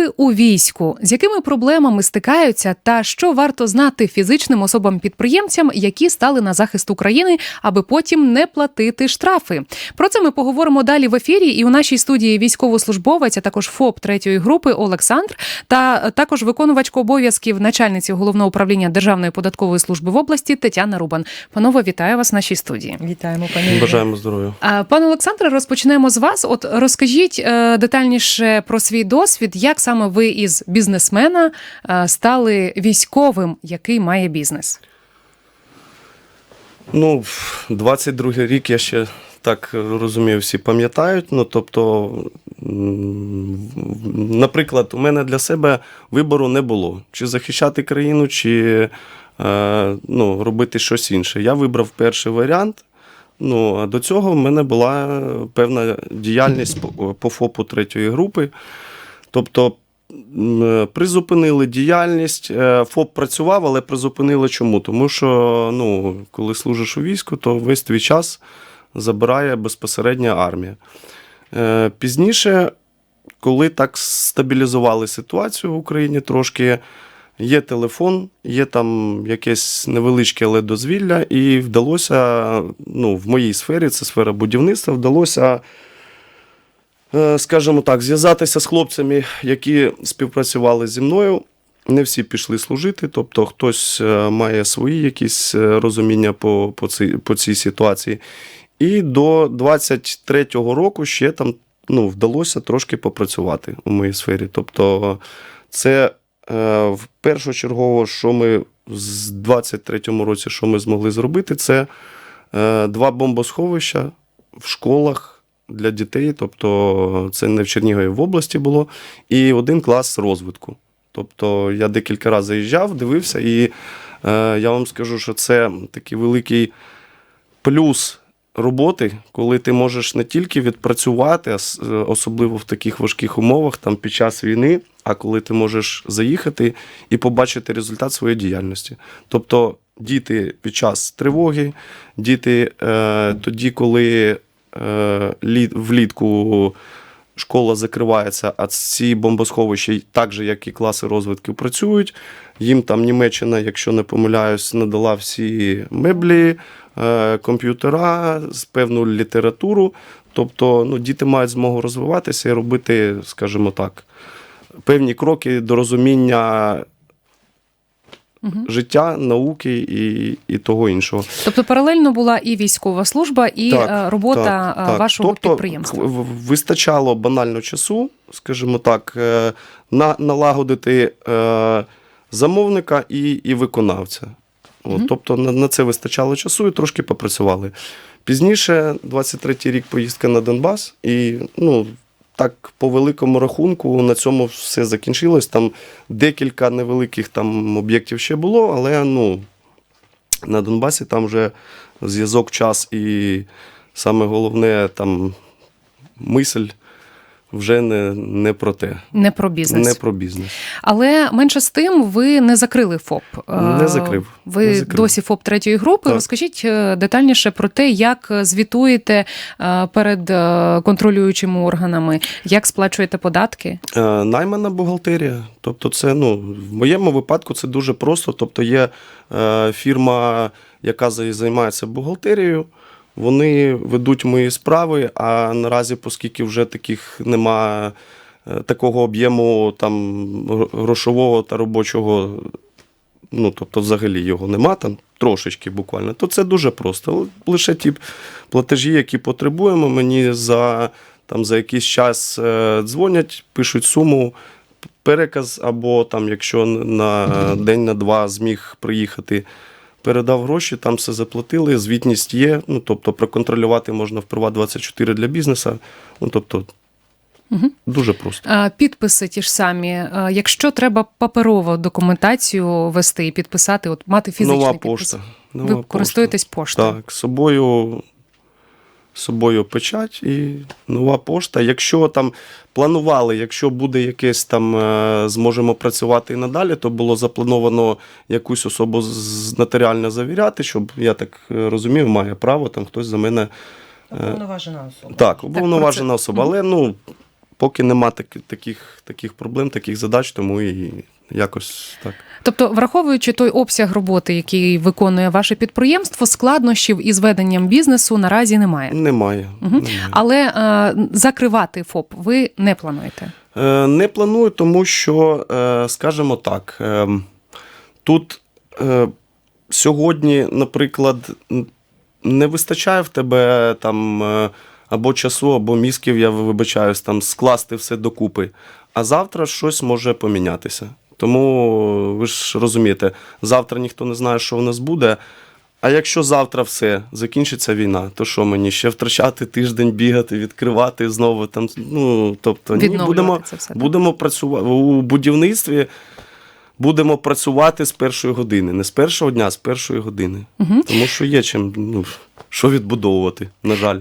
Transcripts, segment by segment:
ФОПи у війську. З якими проблемами стикаються, та що варто знати фізичним особам-підприємцям, які стали на захист України, аби потім не платити штрафи? Про це ми поговоримо далі в ефірі. І у нашій студії військовослужбовець, а також ФОП третьої групи Олександр, та також виконувачка обов'язків начальниці головного управління Державної податкової служби в області Тетяна Рубан. Панове, вітаю вас в нашій студії. Вітаємо, пані. Бажаємо здоров'я. Пане Олександре, розпочнемо з вас. От розкажіть е, детальніше про свій досвід, як саме ви із бізнесмена е, стали військовим, який має бізнес. Ну, 22-й рік я ще так розумію, всі пам'ятають. Ну, тобто, наприклад, у мене для себе вибору не було: чи захищати країну, чи е, ну, робити щось інше. Я вибрав перший варіант. Ну, а до цього в мене була певна діяльність по ФОПу третьої групи. Тобто призупинили діяльність. Е, ФОП працював, але призупинили чому? Тому що ну, коли служиш у війську, то весь твій час забирає безпосередньо армія. Е, Пізніше, коли так стабілізували ситуацію в Україні трошки. Є телефон, є там якесь невеличке але дозвілля, і вдалося, ну, в моїй сфері, це сфера будівництва, вдалося, е, скажімо так, зв'язатися з хлопцями, які співпрацювали зі мною. Не всі пішли служити, тобто хтось е, має свої якісь е, розуміння по, по, цій, по цій ситуації. І до 23-го року ще там ну, вдалося трошки попрацювати у моїй сфері. Тобто, це е, першочергово, що ми в 23-му році, що ми змогли зробити, це е, два бомбосховища в школах для дітей. Тобто, це не в Чернігові в області було, і один клас розвитку. Тобто я декілька разів заїжджав, дивився, і е, я вам скажу, що це такий великий плюс роботи, коли ти можеш не тільки відпрацювати, особливо в таких важких умовах, там під час війни, а коли ти можеш заїхати і побачити результат своєї діяльності. Тобто діти під час тривоги, діти е, тоді, коли влітку школа закривається, а ці бомбосховища, так же, як і класи розвитку, працюють. Їм там Німеччина, якщо не помиляюсь, надала всі меблі, е, комп'ютера, певну літературу. Тобто ну, діти мають змогу розвиватися і робити, скажімо так, певні кроки до розуміння Мгм. життя, науки і, і того іншого. Тобто паралельно була і військова служба, і Так, е, робота так, е, так. вашого тобто, підприємства. Вистачало банально часу, скажімо так, е, на, налагодити замовника і, і виконавця. От, Мгм. Тобто на, на це вистачало часу і трошки попрацювали. Пізніше, 23-й рік, поїздка на Донбас, і ну, так, по великому рахунку, на цьому все закінчилось. Там декілька невеликих там об'єктів ще було, але ну, на Донбасі там вже зв'язок, час і саме головне там мисль вже не, не про те, Не про бізнес. не про бізнес. Але менше з тим, ви не закрили ФОП. Не Е, закрив, Ви не закрив. досі ФОП третьої групи. Так. Розкажіть е, детальніше про те, як звітуєте е, перед контролюючими органами, як сплачуєте податки. Наймана бухгалтерія. Тобто, це ну, в моєму випадку це дуже просто. Тобто, є фірма, яка за- займається бухгалтерією. Вони ведуть мої справи, а наразі, оскільки вже таких нема е, такого об'єму там грошового та робочого, ну тобто, взагалі його нема там трошечки буквально, то це дуже просто. Лише ті платежі, які потребуємо, мені за, там, за якийсь час е, дзвонять, пишуть суму, переказ, або там, якщо на день на два зміг приїхати. Передав гроші, там все заплатили, звітність є. Ну, тобто проконтролювати можна в Приват 24 для бізнесу. Ну, тобто, Угу. дуже просто. Підписи ті ж самі. Якщо треба паперову документацію вести і підписати, от мати фізичний Нова підпис. пошта. Нова Ви пошта. користуєтесь поштою. Так, з собою, з собою печать і нова пошта. Якщо там планували, якщо буде якесь там, е, зможемо працювати і надалі, то було заплановано якусь особу нотаріально завіряти, щоб я так е, розумів, має право там хтось за мене. Уповноважена особа. Так, уповноважена особа. Але ну, поки нема таки- таких, таких проблем, таких задач, тому і якось так. Тобто, враховуючи той обсяг роботи, який виконує ваше підприємство, складнощів із веденням бізнесу наразі немає. Немає. Мгм. немає. Але е, закривати ФОП ви не плануєте. Е, Не планую, тому що, е, скажімо так, е, тут е, сьогодні, наприклад, не вистачає в тебе там е, або часу, або мізків, я вибачаюсь, там скласти все докупи. А завтра щось може помінятися. Тому ви ж розумієте, завтра ніхто не знає, що в нас буде. А якщо завтра все закінчиться війна, то що мені ще втрачати тиждень, бігати, відкривати знову там. Ну тобто ні, будемо, це все, будемо працювати у будівництві. Будемо працювати з першої години, не з першого дня, а з першої години. Мгм. Тому що є чим, ну що відбудовувати, на жаль.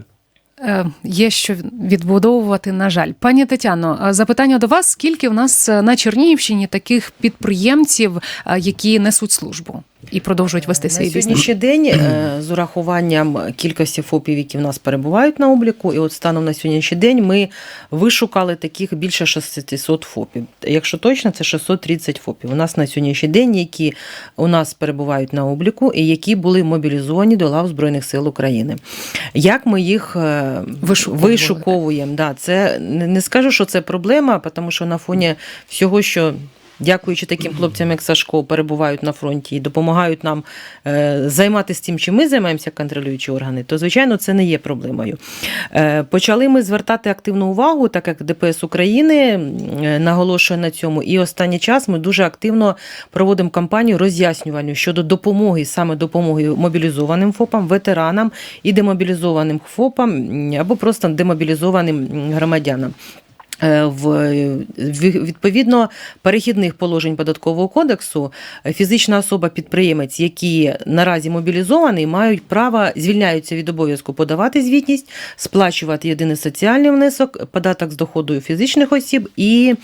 Е, Є що відбудовувати, на жаль. Пані Тетяно, е, запитання до вас: скільки в нас е, на Чернігівщині таких підприємців, які несуть службу і продовжують вести свій На сьогоднішній день е, з урахуванням кількості ФОПів, які в нас перебувають на обліку, і от станом на сьогоднішній день ми вишукали таких більше 600 ФОПів. Якщо точно, це 630 ФОПів. У нас на сьогоднішній день, які у нас перебувають на обліку і які були мобілізовані до лав Збройних сил України. Як ми їх е, вишуковуємо? Да, це не скажу, що це проблема, тому що на фоні всього, що дякуючи таким хлопцям, як Сашко, перебувають на фронті і допомагають нам е, займатися тим, чим ми займаємося, контролюючі органи, то звичайно це не є проблемою. Е, почали ми звертати активну увагу, так як ДПС України е, наголошує на цьому. І останній час ми дуже активно проводимо кампанію роз'яснювальну щодо допомоги, саме допомоги мобілізованим ФОПам, ветеранам і демобілізованим ФОПам або просто демобілізованим громадянам. Е, В відповідно перехідних положень податкового кодексу е, фізична особа-підприємець, які наразі мобілізовані, мають право звільняються від обов'язку подавати звітність, сплачувати єдиний соціальний внесок, податок з доходу фізичних осіб і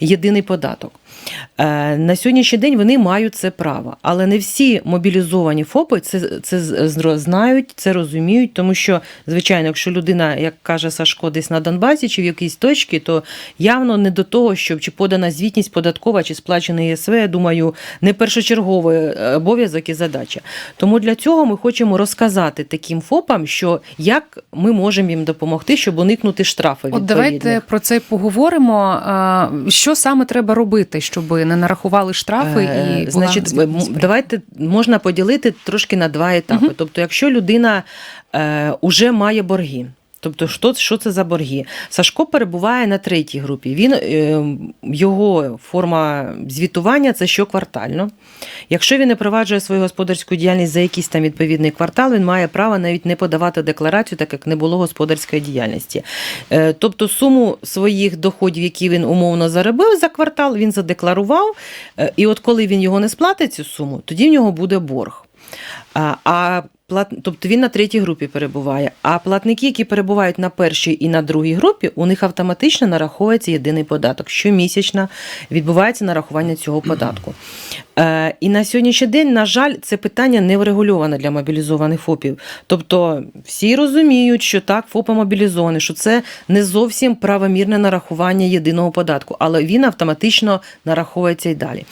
єдиний податок. Е, На сьогоднішній день вони мають це право, але не всі мобілізовані ФОПи це, це знають, це розуміють, тому що, звичайно, якщо людина, як каже Сашко, десь на Донбасі чи в якійсь точці, то явно не до того, щоб чи подана звітність податкова, чи сплачений ЄСВ, я думаю, не першочерговий е, обов'язок і задача. Тому для цього ми хочемо розказати таким ФОПам, що як ми можемо їм допомогти, щоб уникнути штрафи. От давайте про це поговоримо. Що саме треба робити, щоб не нарахували штрафи Е, і була значить, давайте можна поділити трошки на два етапи. Угу. Тобто, якщо людина е, уже має борги. Тобто, що, що це за борги? Сашко перебуває на третій групі. Він, е, його форма звітування це щоквартально. Якщо він не проваджує свою господарську діяльність за якийсь там відповідний квартал, він має право навіть не подавати декларацію, так як не було господарської діяльності. Е, Тобто суму своїх доходів, які він умовно заробив за квартал, він задекларував. Е, І от коли він його не сплатить, цю суму, тоді в нього буде борг. А, а плат... Тобто він на третій групі перебуває. А платники, які перебувають на першій і на другій групі, у них автоматично нараховується єдиний податок. Щомісячно відбувається нарахування цього податку. Е, і на сьогоднішній день, на жаль, це питання не врегульоване для мобілізованих ФОПів. Тобто всі розуміють, що так, ФОПи мобілізовані, що це не зовсім правомірне нарахування єдиного податку, але він автоматично нараховується і далі.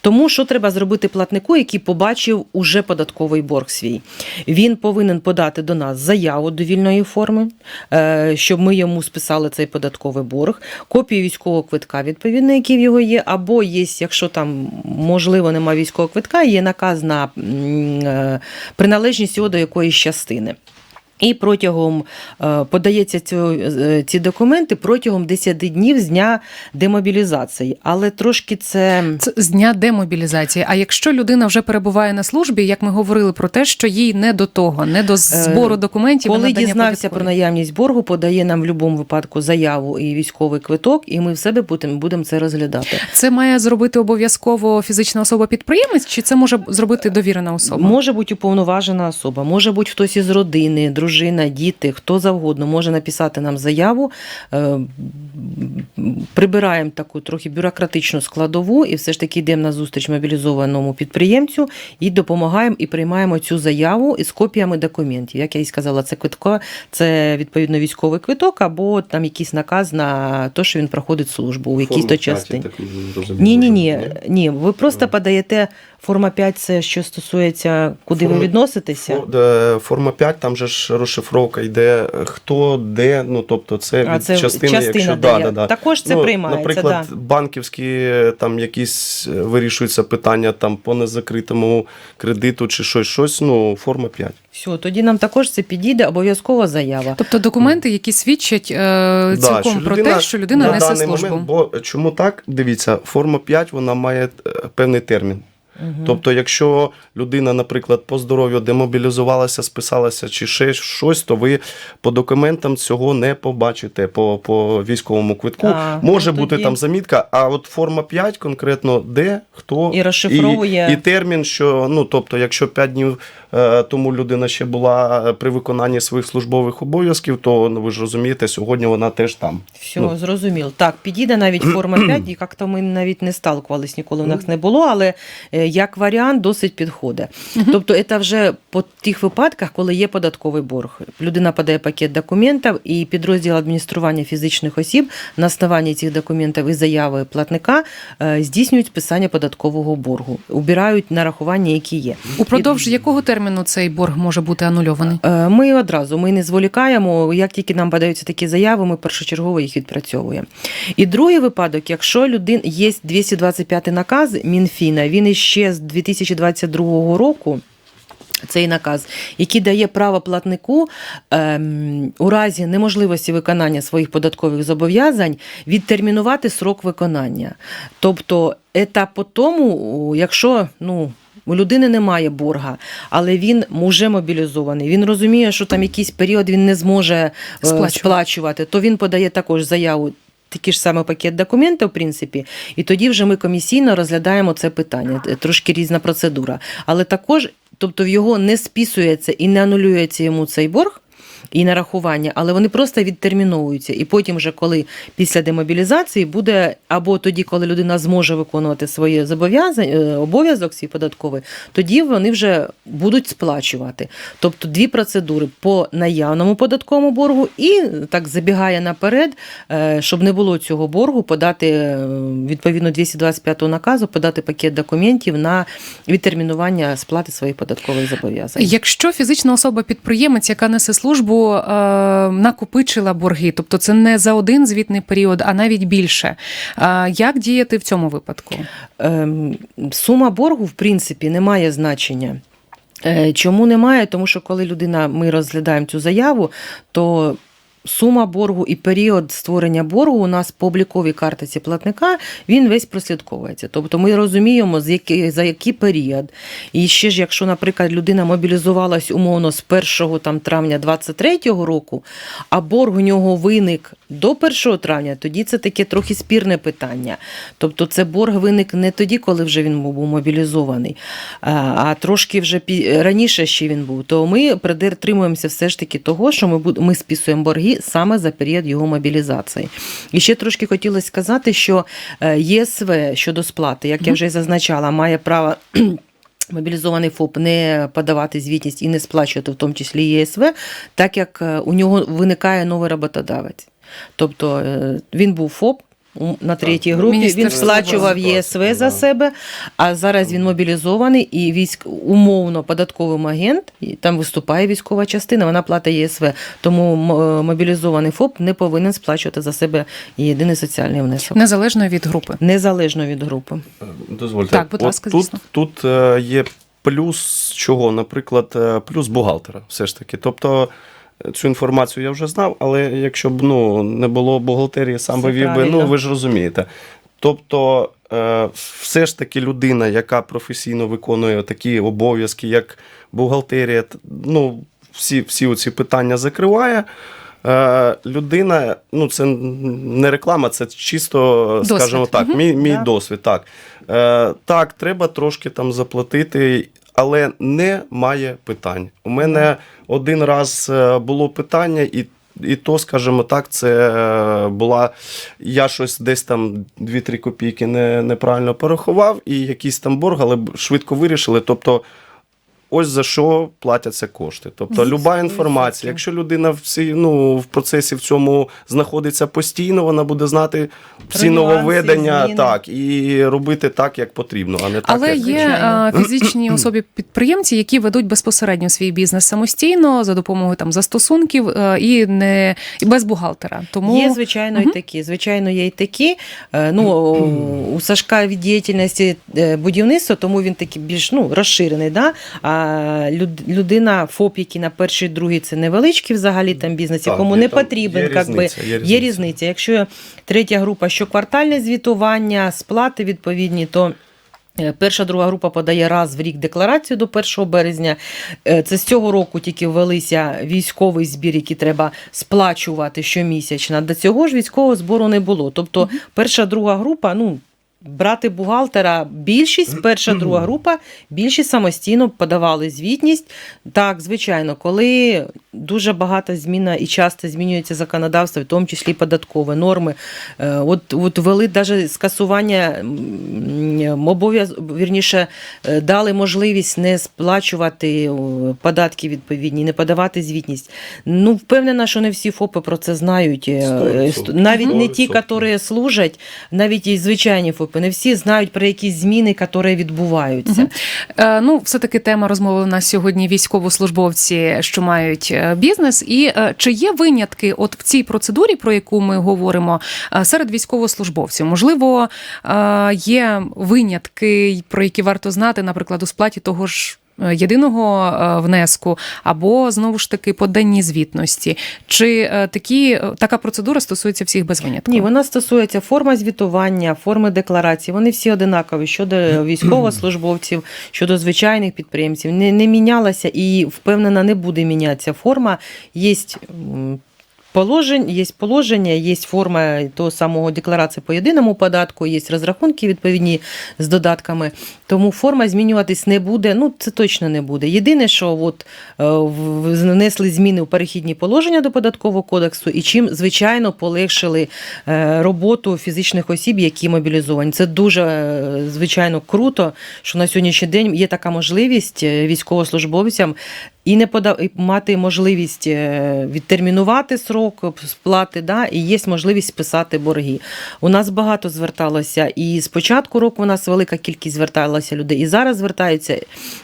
Тому що треба зробити платнику, який побачив уже податковий борг свій. Він повинен подати до нас заяву довільної форми, е, щоб ми йому списали цей податковий борг, копію військового квитка, відповідно, який в його є, або є, якщо там можливо немає військового квитка, є наказ на е, приналежність його до якоїсь частини. І протягом е, подається цю, е, ці документи протягом 10 днів з дня демобілізації. Але трошки це Це з дня демобілізації. А якщо людина вже перебуває на службі, як ми говорили про те, що їй не до того, не до збору документів, Е, коли дізнався про наявність боргу, подає нам в будь-якому випадку заяву і військовий квиток, і ми в себе будемо будемо це розглядати. це має зробити обов'язково фізична особа-підприємець, чи це може зробити довірена особа? Може бути уповноважена особа, може бути хтось із родини, дружина, діти, хто завгодно може написати нам заяву. Е, Прибираємо таку трохи бюрократичну складову і все ж таки йдемо на зустріч мобілізованому підприємцю і допомагаємо і приймаємо цю заяву із копіями документів. Як я і сказала, це квитко, це відповідно військовий квиток або там якийсь наказ на те, що він проходить службу у якійсь то частині. Ні, ні, ні, ні. Ви просто подаєте форма 5, це що стосується, куди ви Форма- відноситеся. Е, Форма 5, там же ж розшифровка йде е, хто, де, ну тобто це А від це частини, частина якщо да, да, да. Також це ну, приймається. Наприклад, да. банківські е, там якісь вирішуються питання там по незакритому кредиту чи щось, щось, ну, форма 5. Все, тоді нам також це підійде, обов'язкова заява. Тобто документи, які свідчать е, цілком про те, що людина на несе даний службу. Момент, бо чому так? Дивіться, форма 5 вона має певний термін. Мгм. Тобто, якщо людина, наприклад, по здоров'ю демобілізувалася, списалася чи ще щось, то ви по документам цього не побачите по, по військовому квитку. А, Може ну, бути там замітка, а от форма 5 конкретно де, хто І розшифровує. і, і термін, що ну тобто, якщо 5 днів е, тому людина ще була при виконанні своїх службових обов'язків, то ну ви ж розумієте, сьогодні вона теж там. Все, Ну. зрозуміло. Так, підійде навіть форма 5, і як-то ми навіть не сталкувались, ніколи в нас не було, але е, як варіант досить підходить. Тобто, це вже по тих випадках, коли є податковий борг. Людина подає пакет документів, і підрозділ адміністрування фізичних осіб на основанні цих документів і заяви платника е, здійснюють списання податкового боргу, убирають нарахування, які є. Упродовж якого терміну цей борг може бути анульований? Е, Ми одразу ми не зволікаємо. Як тільки нам подаються такі заяви, ми першочергово їх відпрацьовуємо. І другий випадок, якщо людин є 225 наказ Мінфіна, він іще з 2022 року. Цей наказ, який дає право платнику ем, у разі неможливості виконання своїх податкових зобов'язань відтермінувати срок виконання. Тобто, це по тому, якщо ну, у людини немає борга, але він вже мобілізований. Він розуміє, що там якийсь період він не зможе е, Сплачувати. сплачувати, то він подає також заяву. Такий ж самий пакет документів, в принципі, і тоді вже ми комісійно розглядаємо це питання. Е, Трошки різна процедура. Але також, тобто в його не списується і не анулюється йому цей борг. І нарахування, але вони просто відтерміновуються. І потім, вже коли після демобілізації буде, або тоді, коли людина зможе виконувати своє зобов'язання, е, обов'язок свій податковий, тоді вони вже будуть сплачувати. Тобто дві процедури по наявному податковому боргу і так забігає наперед, е, щоб не було цього боргу, подати е, відповідно 225 наказу, подати пакет документів на відтермінування сплати своїх податкових зобов'язань. Якщо фізична особа-підприємець, яка несе службу, е, накопичила борги, тобто це не за один звітний період, а навіть більше. Е, як діяти в цьому випадку? Е, Сума боргу, в принципі, не має значення. Е, Чому немає? Тому що коли людина, ми розглядаємо цю заяву, то сума боргу і період створення боргу у нас по обліковій картиці платника він весь прослідковується. Тобто ми розуміємо, з який, за який період. І ще ж, якщо, наприклад, людина мобілізувалась умовно з 1 там, травня 23-го року, а борг у нього виник до 1 травня, тоді це таке трохи спірне питання. Тобто це борг виник не тоді, коли вже він був мобілізований, а, трошки вже пі- раніше ще він був. То ми притримуємося все ж таки того, що ми, ми списуємо борги саме за період його мобілізації. І ще трошки хотілося сказати, що е, ЄСВ щодо сплати, як я вже зазначала, має право. Мобілізований ФОП не подавати звітність і не сплачувати, в тому числі ЄСВ, так як е, у нього виникає новий роботодавець. Тобто е, він був ФОП на третій групі, він сплачував. ЄСВ за Да. себе, а зараз він мобілізований і військ умовно податковим агент, і там виступає військова частина, вона платить ЄСВ. Тому е, мобілізований ФОП не повинен сплачувати за себе єдиний соціальний внесок. Незалежно від групи. Незалежно від групи. Дозвольте. Так, будь От ласка, тут, тут е, є плюс чого, наприклад, е, плюс бухгалтера, все ж таки. Тобто. Цю інформацію я вже знав, але якщо б ну, не було бухгалтерії, сам Все би вів би, ну ви ж розумієте. Тобто, е, все ж таки людина, яка професійно виконує такі обов'язки, як бухгалтерія, ну, всі, всі ці питання закриває. Е, людина, ну це не реклама, це чисто, Досвід. скажімо так, мій, мій Да. досвід. Так. Е, так, треба трошки там заплатити. Але немає питань. У мене один раз е, було питання, і, і то, скажімо так, це е, була. Я щось десь там 2-3 копійки не, неправильно порахував, і якийсь там борг, але швидко вирішили. Тобто, ось за що платяться кошти. Тобто, люба інформація, якщо людина в, цій, ну, в процесі в цьому знаходиться постійно, вона буде знати всі нововведення, так, і робити так, як потрібно, а не так, Але як є е, фізичні особі підприємці, які ведуть безпосередньо свій бізнес самостійно за допомогою там застосунків е, і не і без бухгалтера. Тому Є, звичайно, і такі. Звичайно, є і такі. Е, Ну, у Сашка від діяльності е, будівництва, тому він такий більш ну, розширений. Да? А людина ФОП, який на перший, другий, це невеличкий взагалі там бізнес, якому не там- потрібен, є как би, різниця, є різниця. різниця. Якщо третя група щоквартальне звітування, сплати відповідні, то. е, Перша, друга група подає раз в рік декларацію до 1 березня. Е, Це з цього року тільки ввелися військовий збір, який треба сплачувати щомісячно. До цього ж військового збору не було. Тобто, перша, друга група, ну. Брати бухгалтера більшість, перша, друга група, більшість самостійно подавали звітність. Так, звичайно, коли дуже багато зміна і часто змінюється законодавство, в тому числі податкові норми. Е, От, от вели навіть скасування м, обов'яз, вірніше, е, дали можливість не сплачувати податки відповідні, не подавати звітність. Ну, впевнена, що не всі ФОПи про це знають. Е, Сто е, відсотків. Навіть не ті, які служать, навіть і звичайні ФОПи, не всі знають про якісь зміни, які відбуваються. Угу. Е, Ну, все-таки тема розмови у нас сьогодні військовослужбовці, що мають е, бізнес. І е, чи є винятки от в цій процедурі, про яку ми говоримо, е, серед військовослужбовців? Можливо, е, є винятки, про які варто знати, наприклад, у сплаті того ж. Єдиного е, внеску або знову ж таки поданні звітності, чи е, такі е, така процедура стосується всіх без винятку? Ні, вона стосується форма звітування, форми декларації. Вони всі одинакові щодо військовослужбовців, щодо звичайних підприємців. Не, не мінялася і впевнена, не буде мінятися форма. Є Положень, є положення, є форма того самого декларації по єдиному податку, є розрахунки відповідні з додатками. Тому форма змінюватись не буде. Ну це точно не буде. Єдине, що от е, внесли зміни у перехідні положення до податкового кодексу, і чим звичайно полегшили е, роботу фізичних осіб, які мобілізовані. Це дуже е, звичайно круто, що на сьогоднішній день є така можливість військовослужбовцям і не подав і мати можливість е, відтермінувати срок сплати, да, і є можливість списати борги. У нас багато зверталося, і з початку року у нас велика кількість зверталася людей, і зараз звертаються,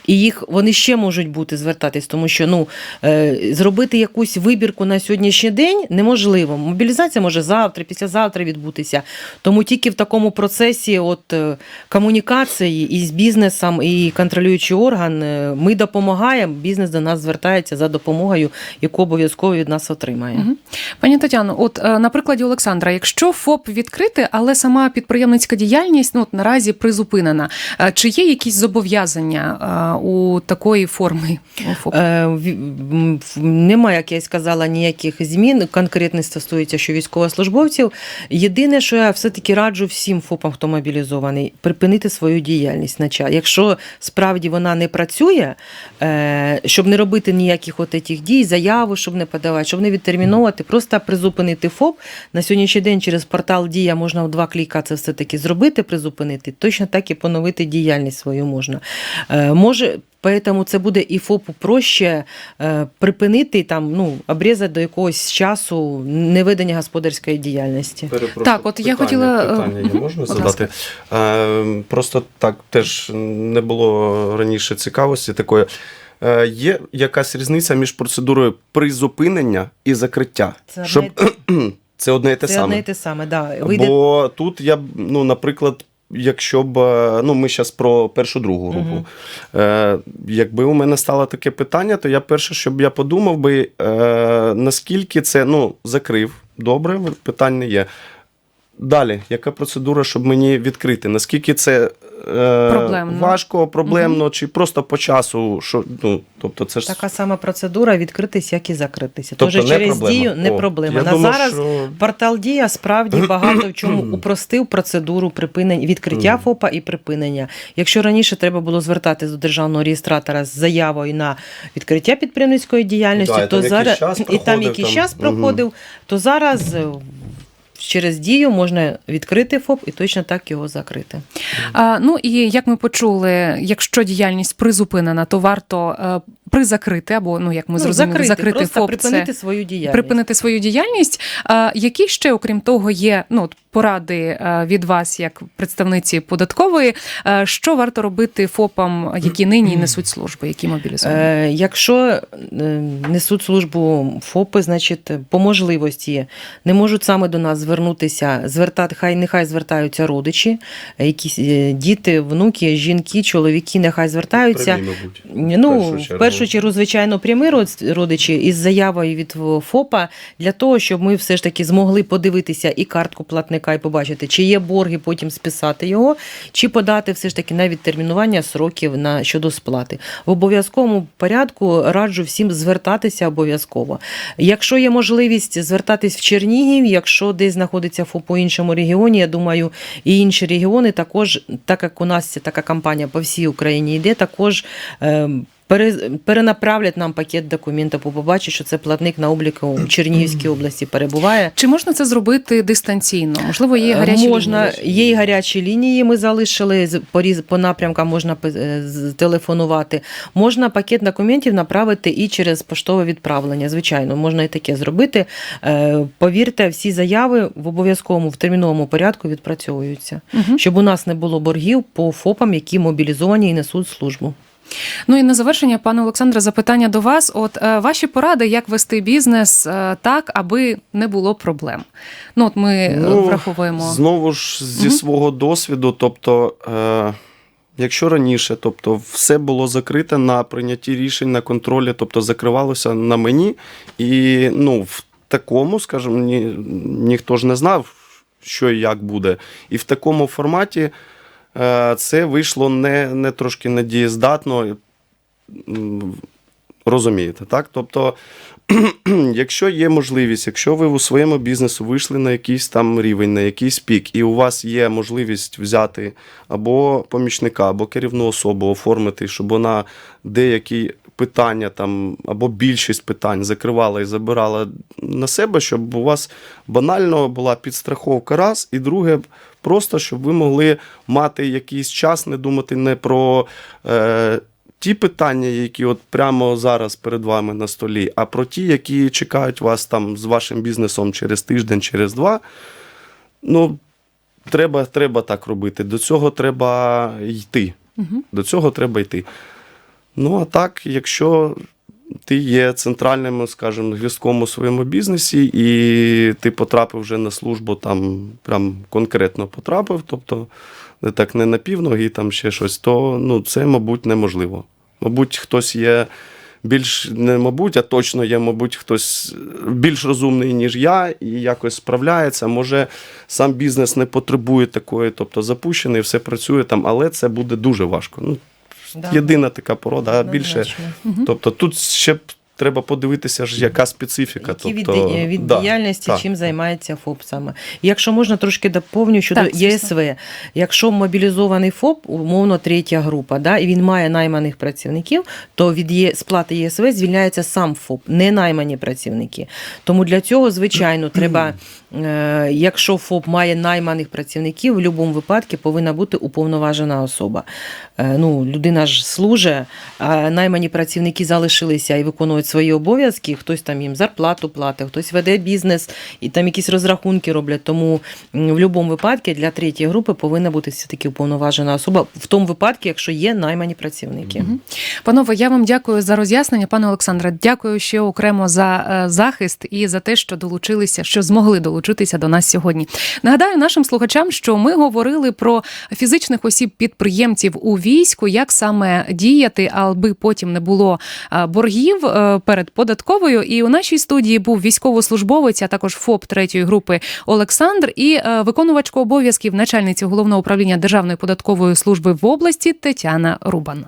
і їх вони ще можуть бути звертатись, тому що ну е, зробити якусь вибірку на сьогоднішній день неможливо. Мобілізація може завтра, післязавтра відбутися. Тому тільки в такому процесі от е, комунікації із бізнесом і контролюючий орган ми допомагаємо. Бізнес до нас звертається за допомогою, яку обов'язково від нас отримає. Мгм. Пані Тетяно, от е, на прикладі Олександра, якщо ФОП відкрити, але сама підприємницька діяльність ну, от, наразі призупинена, е, чи є якісь зобов'язання е, у такої форми ФОП? Е, Немає, як я сказала, ніяких змін. Конкретно стосується, що військовослужбовців. Єдине, що я все-таки раджу всім ФОПам, хто мобілізований, припинити свою діяльність. на час. Якщо справді вона не працює, щоб не робити ніяких от этих дій, заяву, щоб не подавати, щоб не відтерміновувати, просто призупинити ФОП. На сьогоднішній день через портал Дія можна в два кліка це все-таки зробити, призупинити. Точно так і поновити діяльність свою можна. Е, Може, Поэтому це буде і ФОПу проще е, припинити там, ну, обрізати до якогось часу неведення господарської діяльності. Перепрошую, Так, от я хотіла, е, Питання я можна задати? Е, Просто так теж не було раніше цікавості такої. Е, Є якась різниця між процедурою призупинення і закриття? Це Щоб... й Це одне і те Це саме. одне і те саме, да. Вийде Бо тут я б, ну, наприклад, якщо б е, ну, ми зараз про першу другу групу. Мгм. Е, якби у мене стало таке питання, то я перше, щоб я подумав би, е, наскільки це ну, закрив. Добре, питань не є. Далі, яка процедура, щоб мені відкрити? Наскільки це е, Проблемно. важко, проблемно, чи просто по часу? Що, ну, тобто це ж Така сама процедура відкритись, як і закритися. тобто Тож через проблема. дію не О, проблема. На думав, зараз що... Портал Дія справді багато в чому упростив процедуру припинення відкриття ФОПа і припинення. Якщо раніше треба було звертатись до державного реєстратора з заявою на відкриття підприємницької діяльності, Да, то зараз і там якийсь час проходив, то зараз. Через дію можна відкрити ФОП і точно так його закрити. А, ну і як ми почули, якщо діяльність призупинена, то варто е, призакрити або ну як ми зрозуміли, закрити, закрити просто ФОП. припинити це свою діяльність. припинити свою діяльність. А, які ще, окрім того, є ну поради від вас, як представниці податкової, що варто робити ФОПам, які нині несуть службу, які мобілізовані? Е, якщо е, несуть службу ФОПи, значить по можливості не можуть саме до нас звернутися, звертати, хай нехай звертаються родичі, якісь е, діти, внуки, жінки, чоловіки, нехай звертаються. Прямі, мабуть, Ну, в першу в першу чергу, звичайно, прямі родичі із заявою від ФОПа для того, щоб ми все ж таки змогли подивитися і картку платника, і побачити, чи є борги, потім списати його, чи подати все ж таки на відтермінування сроків на щодо сплати. В обов'язковому порядку раджу всім звертатися обов'язково. Якщо є можливість звертатись в Чернігів, якщо десь знаходиться ФОП по іншому регіоні, я думаю, і інші регіони також, так як у нас така кампанія по всій Україні йде, також. пере- Перенаправлять нам пакет документів, бо побачать, що це платник на обліку у Чернігівській області перебуває. Чи можна це зробити дистанційно? Можливо, є гарячі Е, можна, лінії? є і гарячі лінії. Ми залишили по, по напрямкам можна е, телефонувати. Можна пакет документів направити і через поштове відправлення. Звичайно, можна і таке зробити. Е, Повірте, всі заяви в обов'язковому в терміновому порядку відпрацьовуються, Мгм. щоб у нас не було боргів по ФОПам, які мобілізовані і несуть службу. Ну і на завершення, пане Олександре, запитання до вас. От е, ваші поради, як вести бізнес е, так, аби не було проблем. Ну, от ми е, враховуємо. Знову ж зі Мгм. свого досвіду, тобто, е, якщо раніше, тобто, все було закрите на прийнятті рішень на контролі, тобто закривалося на мені, і ну, в такому, скажімо, ні, ніхто ж не знав, що і як буде. І в такому форматі це вийшло не, не трошки недієздатно. Розумієте, так? Тобто, якщо є можливість, якщо ви у своєму бізнесу вийшли на якийсь там рівень, на якийсь пік, і у вас є можливість взяти або помічника, або керівну особу оформити, щоб вона деякі питання там або більшість питань закривала і забирала на себе, щоб у вас банально була підстраховка раз, і друге, просто щоб ви могли мати якийсь час, не думати не про. Е, ті питання, які от прямо зараз перед вами на столі, а про ті, які чекають вас там з вашим бізнесом через тиждень, через два. Ну, треба, треба так робити. До цього треба йти. Мгм. До цього треба йти. Ну, а так, якщо ти є центральним, скажімо, гвістком у своєму бізнесі, і ти потрапив вже на службу, там прям конкретно потрапив, тобто не так не на півноги, там ще щось, то ну, це, мабуть, неможливо. Мабуть, хтось є більш не мабуть, а точно є, мабуть, хтось більш розумний, ніж я, і якось справляється. Може, сам бізнес не потребує такої, тобто запущений, все працює там, але це буде дуже важко. Ну, Да. єдина така порода, а більше. Тобто тут ще треба подивитися, ж, яка специфіка. Які від, тобто, е, від да, діяльності, так. чим займається ФОП саме. Якщо можна трошки доповню щодо Так. ЄСВ. Якщо мобілізований ФОП, умовно третя група, да, і він має найманих працівників, то від є, сплати ЄСВ звільняється сам ФОП, не наймані працівники. Тому для цього, звичайно, треба, е, якщо ФОП має найманих працівників, в будь-якому випадку повинна бути уповноважена особа. Е, ну, людина ж служить, а наймані працівники залишилися і виконують свої обов'язки. Хтось там їм зарплату платить, хтось веде бізнес і там якісь розрахунки роблять. Тому в будь-якому випадку для третьої групи повинна бути все-таки уповноважена особа в тому випадку, якщо є наймані працівники. Мгм. Панове, я вам дякую за роз'яснення. Пане Олександре, дякую ще окремо за е, захист і за те, що долучилися, що змогли долучитися до нас сьогодні. Нагадаю нашим слухачам, що ми говорили про фізичних осіб-підприємців у війську, як саме діяти, аби потім не було е, боргів. Перед податковою. І у нашій студії був військовослужбовець, а також ФОП третьої групи Олександр і е, виконувачка обов'язків начальниці головного управління Державної податкової служби в області Тетяна Рубан.